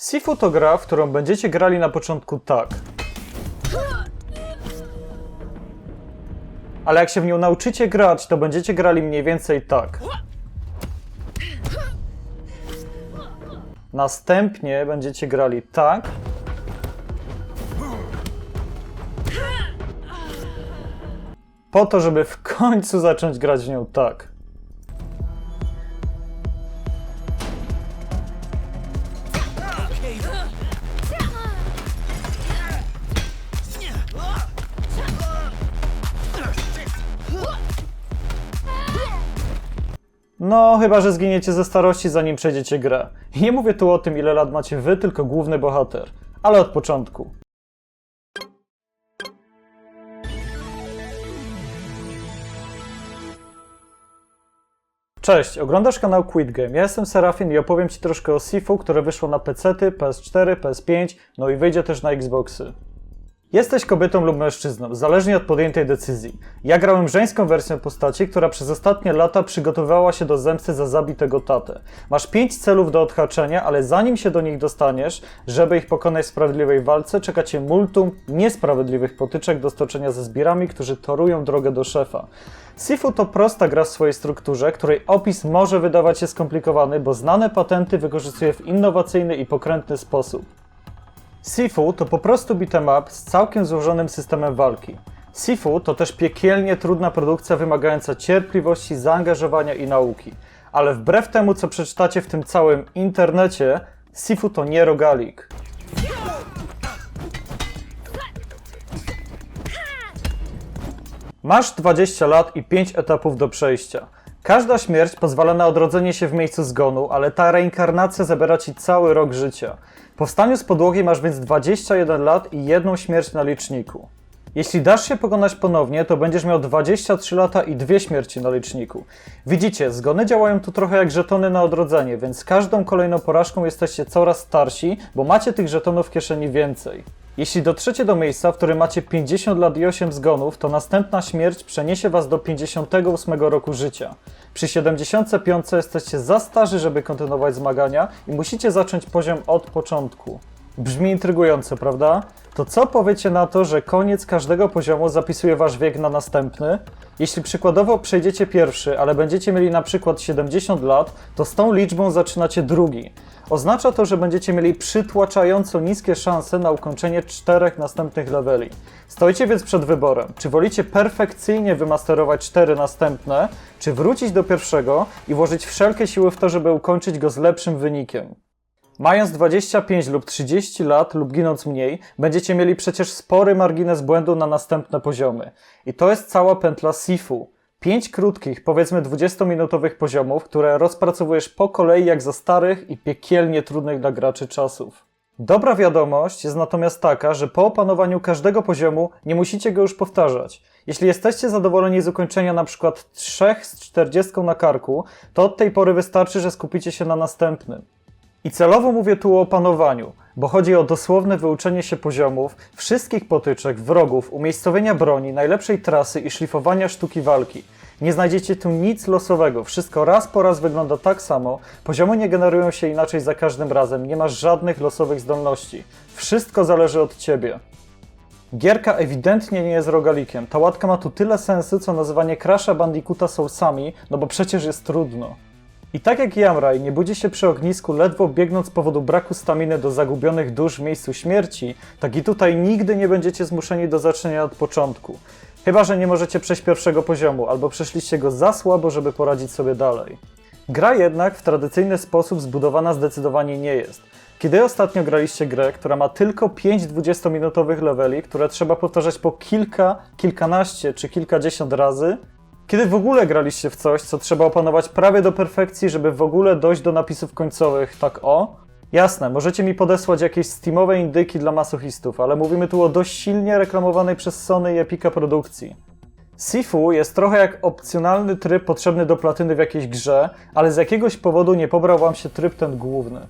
Sifu to gra, w którą będziecie grali na początku tak. Ale jak się w nią nauczycie grać, to będziecie grali mniej więcej tak. Następnie będziecie grali tak. Po to, żeby w końcu zacząć grać w nią tak. No, chyba że zginiecie ze starości, zanim przejdziecie grę. Nie mówię tu o tym, ile lat macie wy, tylko główny bohater. Ale od początku. Cześć, oglądasz kanał Quit Game. Ja jestem Serafin i opowiem Ci troszkę o Sifu, które wyszło na PC, PS4, PS5, no i wyjdzie też na Xboxy. Jesteś kobietą lub mężczyzną, zależnie od podjętej decyzji. Ja grałem żeńską wersję postaci, która przez ostatnie lata przygotowywała się do zemsty za zabitego tatę. Masz pięć celów do odhaczenia, ale zanim się do nich dostaniesz, żeby ich pokonać w sprawiedliwej walce, czeka cię multum niesprawiedliwych potyczek do stoczenia ze zbirami, którzy torują drogę do szefa. Sifu to prosta gra w swojej strukturze, której opis może wydawać się skomplikowany, bo znane patenty wykorzystuje w innowacyjny i pokrętny sposób. Sifu to po prostu beat'em up z całkiem złożonym systemem walki. Sifu to też piekielnie trudna produkcja wymagająca cierpliwości, zaangażowania i nauki. Ale wbrew temu, co przeczytacie w tym całym internecie, Sifu to nie rogalik. Masz 20 lat i 5 etapów do przejścia. Każda śmierć pozwala na odrodzenie się w miejscu zgonu, ale ta reinkarnacja zabiera ci cały rok życia. Po wstaniu z podłogi masz więc 21 lat i jedną śmierć na liczniku. Jeśli dasz się pokonać ponownie, to będziesz miał 23 lata i dwie śmierci na liczniku. Widzicie, zgony działają tu trochę jak żetony na odrodzenie, więc z każdą kolejną porażką jesteście coraz starsi, bo macie tych żetonów w kieszeni więcej. Jeśli dotrzecie do miejsca, w którym macie 50 lat i 8 zgonów, to następna śmierć przeniesie was do 58 roku życia. Przy 75 jesteście za starzy, żeby kontynuować zmagania i musicie zacząć poziom od początku. Brzmi intrygująco, prawda? To co powiecie na to, że koniec każdego poziomu zapisuje wasz wiek na następny? Jeśli przykładowo przejdziecie pierwszy, ale będziecie mieli na przykład 70 lat, to z tą liczbą zaczynacie drugi. Oznacza to, że będziecie mieli przytłaczająco niskie szanse na ukończenie czterech następnych leveli. Stoicie więc przed wyborem, czy wolicie perfekcyjnie wymasterować cztery następne, czy wrócić do pierwszego i włożyć wszelkie siły w to, żeby ukończyć go z lepszym wynikiem. Mając 25 lub 30 lat lub ginąc mniej, będziecie mieli przecież spory margines błędu na następne poziomy. I to jest cała pętla Sifu. Pięć krótkich, powiedzmy 20-minutowych poziomów, które rozpracowujesz po kolei jak za starych i piekielnie trudnych dla graczy czasów. Dobra wiadomość jest natomiast taka, że po opanowaniu każdego poziomu nie musicie go już powtarzać. Jeśli jesteście zadowoleni z ukończenia na przykład 3 z 40 na karku, to od tej pory wystarczy, że skupicie się na następnym. I celowo mówię tu o opanowaniu, bo chodzi o dosłowne wyuczenie się poziomów, wszystkich potyczek, wrogów, umiejscowienia broni, najlepszej trasy i szlifowania sztuki walki. Nie znajdziecie tu nic losowego, wszystko raz po raz wygląda tak samo, poziomy nie generują się inaczej za każdym razem, nie masz żadnych losowych zdolności. Wszystko zależy od ciebie. Gierka ewidentnie nie jest rogalikiem. Ta łatka ma tu tyle sensu, co nazywanie Crasha Bandicoota Soulsami, no bo przecież jest trudno. I tak jak Jamraj nie budzi się przy ognisku ledwo biegnąc z powodu braku staminy do zagubionych dusz w miejscu śmierci, tak i tutaj nigdy nie będziecie zmuszeni do zaczynania od początku. Chyba, że nie możecie przejść pierwszego poziomu, albo przeszliście go za słabo, żeby poradzić sobie dalej. Gra jednak w tradycyjny sposób zbudowana zdecydowanie nie jest. Kiedy ostatnio graliście grę, która ma tylko 5 20-minutowych leveli, które trzeba powtarzać po kilka, kilkanaście czy kilkadziesiąt razy? Kiedy w ogóle graliście w coś, co trzeba opanować prawie do perfekcji, żeby w ogóle dojść do napisów końcowych, tak o? Jasne, możecie mi podesłać jakieś steamowe indyki dla masochistów, ale mówimy tu o dość silnie reklamowanej przez Sony i Epica produkcji. Sifu jest trochę jak opcjonalny tryb potrzebny do platyny w jakiejś grze, ale z jakiegoś powodu nie pobrał wam się tryb ten główny.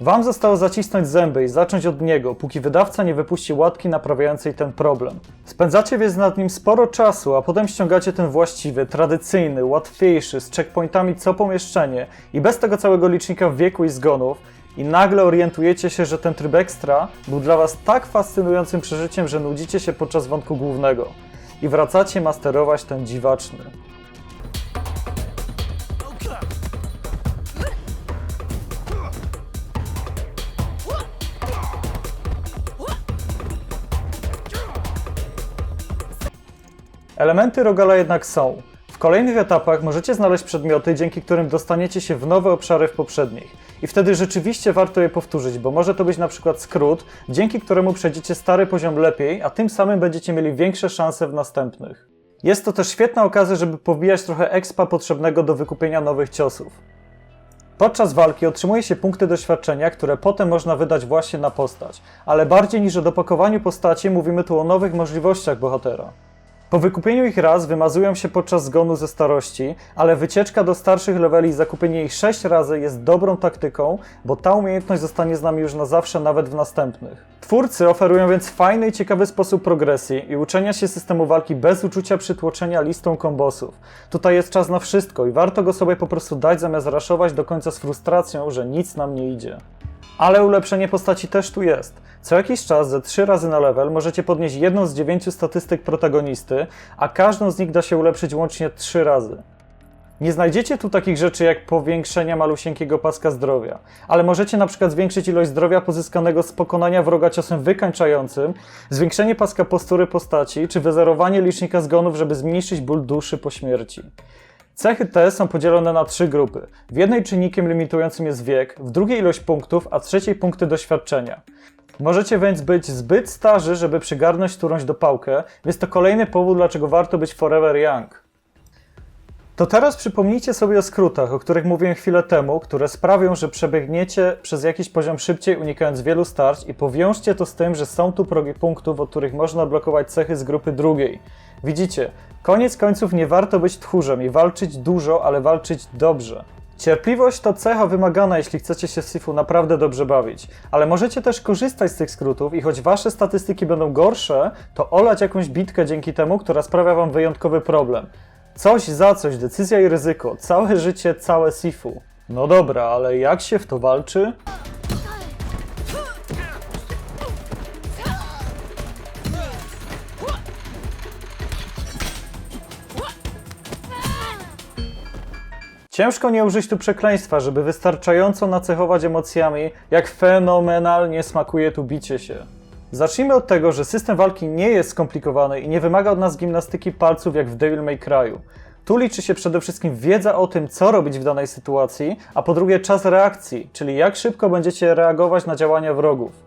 Wam zostało zacisnąć zęby i zacząć od niego, póki wydawca nie wypuści łatki naprawiającej ten problem. Spędzacie więc nad nim sporo czasu, a potem ściągacie ten właściwy, tradycyjny, łatwiejszy, z checkpointami co pomieszczenie i bez tego całego licznika wieku i zgonów, i nagle orientujecie się, że ten tryb ekstra był dla Was tak fascynującym przeżyciem, że nudzicie się podczas wątku głównego i wracacie masterować ten dziwaczny. Elementy Rogala jednak są. W kolejnych etapach możecie znaleźć przedmioty, dzięki którym dostaniecie się w nowe obszary w poprzednich. I wtedy rzeczywiście warto je powtórzyć, bo może to być na przykład skrót, dzięki któremu przejdziecie stary poziom lepiej, a tym samym będziecie mieli większe szanse w następnych. Jest to też świetna okazja, żeby pobijać trochę expa potrzebnego do wykupienia nowych ciosów. Podczas walki otrzymuje się punkty doświadczenia, które potem można wydać właśnie na postać, ale bardziej niż o dopakowaniu postaci mówimy tu o nowych możliwościach bohatera. Po wykupieniu ich raz wymazują się podczas zgonu ze starości, ale wycieczka do starszych leveli i zakupienie ich 6 razy jest dobrą taktyką, bo ta umiejętność zostanie z nami już na zawsze, nawet w następnych. Twórcy oferują więc fajny i ciekawy sposób progresji i uczenia się systemu walki bez uczucia przytłoczenia listą kombosów. Tutaj jest czas na wszystko i warto go sobie po prostu dać zamiast raszować do końca z frustracją, że nic nam nie idzie. Ale ulepszenie postaci też tu jest. Co jakiś czas, ze 3 razy na level, możecie podnieść jedną z 9 statystyk protagonisty, a każdą z nich da się ulepszyć łącznie 3 razy. Nie znajdziecie tu takich rzeczy jak powiększenia malusieńkiego paska zdrowia, ale możecie na przykład zwiększyć ilość zdrowia pozyskanego z pokonania wroga ciosem wykańczającym, zwiększenie paska postury postaci, czy wyzerowanie licznika zgonów, żeby zmniejszyć ból duszy po śmierci. Cechy te są podzielone na trzy grupy. W jednej czynnikiem limitującym jest wiek, w drugiej ilość punktów, a w trzeciej punkty doświadczenia. Możecie więc być zbyt starzy, żeby przygarnąć którąś dopałkę, więc to kolejny powód, dlaczego warto być forever young. To teraz przypomnijcie sobie o skrótach, o których mówiłem chwilę temu, które sprawią, że przebiegniecie przez jakiś poziom szybciej, unikając wielu starć i powiążcie to z tym, że są tu progi punktów, od których można blokować cechy z grupy drugiej. Widzicie, koniec końców nie warto być tchórzem i walczyć dużo, ale walczyć dobrze. Cierpliwość to cecha wymagana, jeśli chcecie się w Sifu naprawdę dobrze bawić, ale możecie też korzystać z tych skrótów i choć wasze statystyki będą gorsze, to olać jakąś bitkę dzięki temu, która sprawia wam wyjątkowy problem. Coś za coś, decyzja i ryzyko, całe życie, całe Sifu. No dobra, ale jak się w to walczy? Ciężko nie użyć tu przekleństwa, żeby wystarczająco nacechować emocjami, jak fenomenalnie smakuje tu bicie się. Zacznijmy od tego, że system walki nie jest skomplikowany i nie wymaga od nas gimnastyki palców jak w Devil May Cry'u. Tu liczy się przede wszystkim wiedza o tym, co robić w danej sytuacji, a po drugie czas reakcji, czyli jak szybko będziecie reagować na działania wrogów.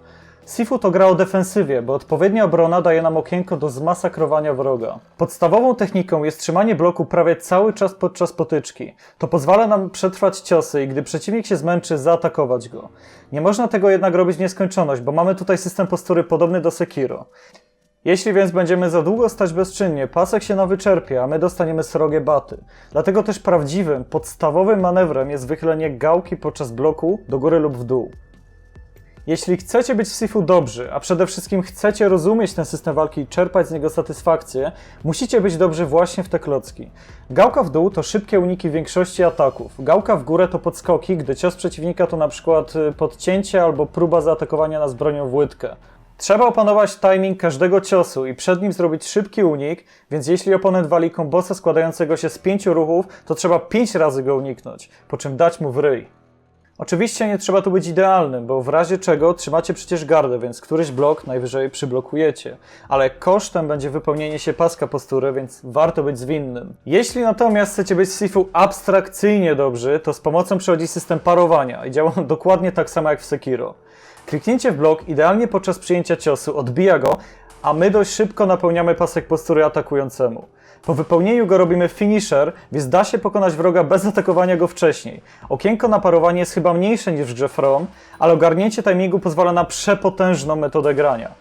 Sifu to gra o defensywie, bo odpowiednia obrona daje nam okienko do zmasakrowania wroga. Podstawową techniką jest trzymanie bloku prawie cały czas podczas potyczki. To pozwala nam przetrwać ciosy i gdy przeciwnik się zmęczy, zaatakować go. Nie można tego jednak robić w nieskończoność, bo mamy tutaj system postury podobny do Sekiro. Jeśli więc będziemy za długo stać bezczynnie, pasek się nam wyczerpie, a my dostaniemy srogie baty. Dlatego też prawdziwym, podstawowym manewrem jest wychylenie gałki podczas bloku do góry lub w dół. Jeśli chcecie być w Sifu dobrzy, a przede wszystkim chcecie rozumieć ten system walki i czerpać z niego satysfakcję, musicie być dobrzy właśnie w te klocki. Gałka w dół to szybkie uniki większości ataków. Gałka w górę to podskoki, gdy cios przeciwnika to na przykład y, podcięcie albo próba zaatakowania nas bronią w łydkę. Trzeba opanować timing każdego ciosu i przed nim zrobić szybki unik, więc jeśli oponent wali kombosa składającego się z pięciu ruchów, to trzeba pięć razy go uniknąć, po czym dać mu w ryj. Oczywiście nie trzeba tu być idealnym, bo w razie czego trzymacie przecież gardę, więc któryś blok najwyżej przyblokujecie. Ale kosztem będzie wypełnienie się paska postury, więc warto być zwinnym. Jeśli natomiast chcecie być w Sifu abstrakcyjnie dobrzy, to z pomocą przychodzi system parowania i działa on dokładnie tak samo jak w Sekiro. Kliknięcie w blok idealnie podczas przyjęcia ciosu odbija go, a my dość szybko napełniamy pasek postury atakującemu. Po wypełnieniu go robimy finisher, więc da się pokonać wroga bez atakowania go wcześniej. Okienko na parowanie jest chyba mniejsze niż w From, ale ogarnięcie timingu pozwala na przepotężną metodę grania.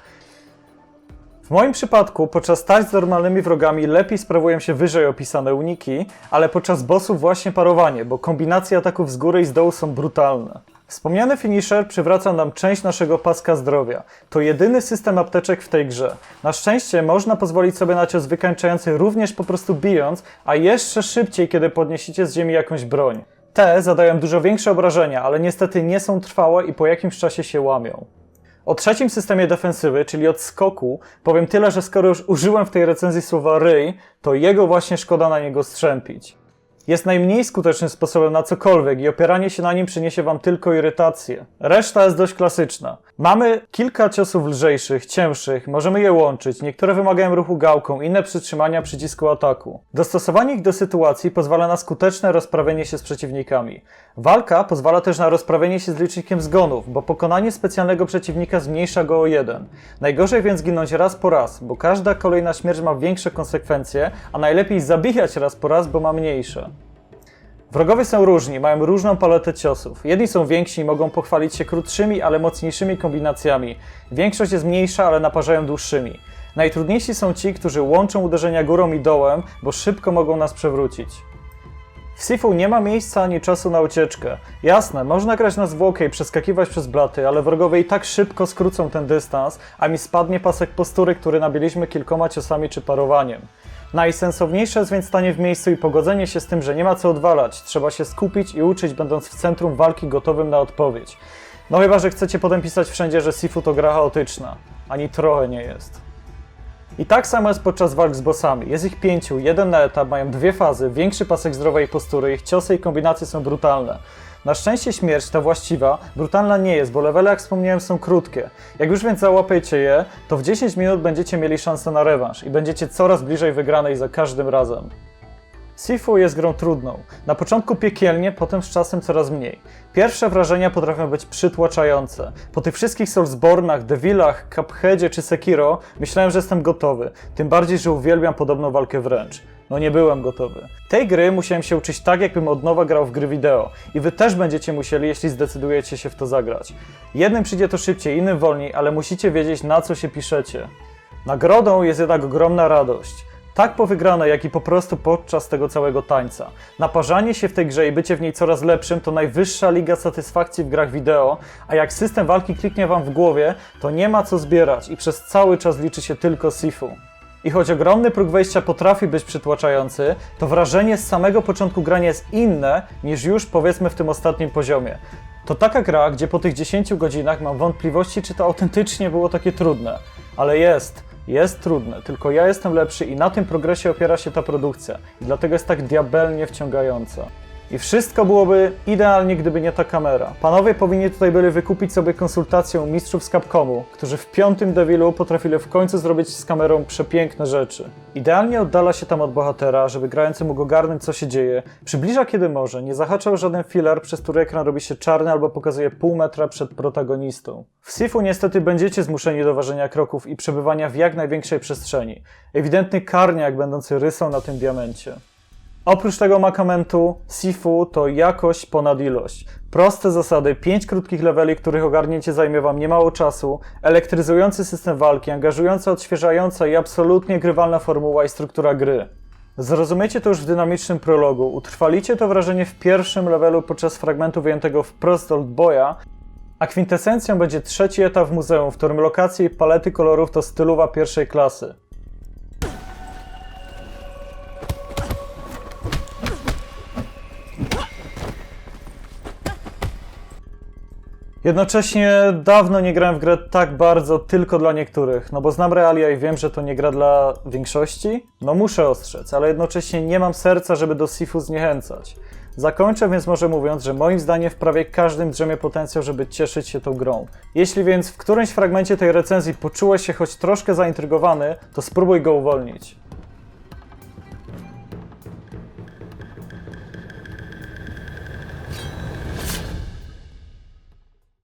W moim przypadku podczas tarć z normalnymi wrogami lepiej sprawują się wyżej opisane uniki, ale podczas bossów właśnie parowanie, bo kombinacje ataków z góry i z dołu są brutalne. Wspomniany finisher przywraca nam część naszego paska zdrowia. To jedyny system apteczek w tej grze. Na szczęście można pozwolić sobie na cios wykańczający również po prostu bijąc, a jeszcze szybciej, kiedy podniesiecie z ziemi jakąś broń. Te zadają dużo większe obrażenia, ale niestety nie są trwałe i po jakimś czasie się łamią. O trzecim systemie defensywy, czyli od skoku, powiem tyle, że skoro już użyłem w tej recenzji słowa ryj, to jego właśnie szkoda na niego strzępić. Jest najmniej skutecznym sposobem na cokolwiek i opieranie się na nim przyniesie wam tylko irytację. Reszta jest dość klasyczna. Mamy kilka ciosów lżejszych, cięższych, możemy je łączyć, niektóre wymagają ruchu gałką, inne przytrzymania przycisku ataku. Dostosowanie ich do sytuacji pozwala na skuteczne rozprawienie się z przeciwnikami. Walka pozwala też na rozprawienie się z licznikiem zgonów, bo pokonanie specjalnego przeciwnika zmniejsza go o jeden. Najgorzej więc ginąć raz po raz, bo każda kolejna śmierć ma większe konsekwencje, a najlepiej zabijać raz po raz, bo ma mniejsze. Wrogowie są różni, mają różną paletę ciosów. Jedni są więksi i mogą pochwalić się krótszymi, ale mocniejszymi kombinacjami. Większość jest mniejsza, ale naparzają dłuższymi. Najtrudniejsi są ci, którzy łączą uderzenia górą i dołem, bo szybko mogą nas przewrócić. W Sifu nie ma miejsca ani czasu na ucieczkę. Jasne, można grać na zwłokę i przeskakiwać przez blaty, ale wrogowie i tak szybko skrócą ten dystans, a mi spadnie pasek postury, który nabiliśmy kilkoma ciosami czy parowaniem. Najsensowniejsze jest więc stanie w miejscu i pogodzenie się z tym, że nie ma co odwalać. Trzeba się skupić i uczyć, będąc w centrum walki gotowym na odpowiedź. No chyba, że chcecie potem pisać wszędzie, że Sifu to gra chaotyczna. Ani trochę nie jest. I tak samo jest podczas walk z bossami. Jest ich pięciu, jeden na etap, mają dwie fazy, większy pasek zdrowej postury, ich ciosy i kombinacje są brutalne. Na szczęście śmierć, ta właściwa, brutalna nie jest, bo levele, jak wspomniałem, są krótkie. Jak już więc załapiecie je, to w 10 minut będziecie mieli szansę na rewanż i będziecie coraz bliżej wygranej za każdym razem. Sifu jest grą trudną. Na początku piekielnie, potem z czasem coraz mniej. Pierwsze wrażenia potrafią być przytłaczające. Po tych wszystkich Soulsbornach, Devilach, Cupheadzie czy Sekiro myślałem, że jestem gotowy. Tym bardziej, że uwielbiam podobną walkę wręcz. No nie byłem gotowy. Tej gry musiałem się uczyć tak, jakbym od nowa grał w gry wideo. I wy też będziecie musieli, jeśli zdecydujecie się w to zagrać. Jednym przyjdzie to szybciej, innym wolniej, ale musicie wiedzieć, na co się piszecie. Nagrodą jest jednak ogromna radość. Tak po wygranej, jak i po prostu podczas tego całego tańca. Naparzanie się w tej grze i bycie w niej coraz lepszym to najwyższa liga satysfakcji w grach wideo, a jak system walki kliknie wam w głowie, to nie ma co zbierać i przez cały czas liczy się tylko Sifu. I choć ogromny próg wejścia potrafi być przytłaczający, to wrażenie z samego początku grania jest inne niż już powiedzmy w tym ostatnim poziomie. To taka gra, gdzie po tych 10 godzinach mam wątpliwości, czy to autentycznie było takie trudne. Ale jest, jest trudne, tylko ja jestem lepszy i na tym progresie opiera się ta produkcja. I dlatego jest tak diabelnie wciągająca. I wszystko byłoby idealnie, gdyby nie ta kamera. Panowie powinni tutaj byli wykupić sobie konsultację mistrzów z Capcomu, którzy w piątym Devilu potrafili w końcu zrobić z kamerą przepiękne rzeczy. Idealnie oddala się tam od bohatera, żeby grający mógł ogarnąć co się dzieje, przybliża kiedy może, nie zahacza o żaden filar, przez który ekran robi się czarny albo pokazuje pół metra przed protagonistą. W Sifu niestety będziecie zmuszeni do ważenia kroków i przebywania w jak największej przestrzeni. Ewidentny karniak będący rysą na tym diamencie. Oprócz tego makamentu, Sifu to jakość ponad ilość. Proste zasady, 5 krótkich leveli, których ogarnięcie zajmie Wam niemało czasu, elektryzujący system walki, angażująca, odświeżająca i absolutnie grywalna formuła i struktura gry. Zrozumiecie to już w dynamicznym prologu, utrwalicie to wrażenie w pierwszym levelu podczas fragmentu wyjętego wprost od boja, a kwintesencją będzie trzeci etap w muzeum, w którym lokacje i palety kolorów to stylowa pierwszej klasy. Jednocześnie dawno nie grałem w grę tak bardzo tylko dla niektórych, no bo znam realia i wiem, że to nie gra dla większości. No muszę ostrzec, ale jednocześnie nie mam serca, żeby do Sifu zniechęcać. Zakończę więc może mówiąc, że moim zdaniem w prawie każdym drzemie potencjał, żeby cieszyć się tą grą. Jeśli więc w którymś fragmencie tej recenzji poczułeś się choć troszkę zaintrygowany, to spróbuj go uwolnić.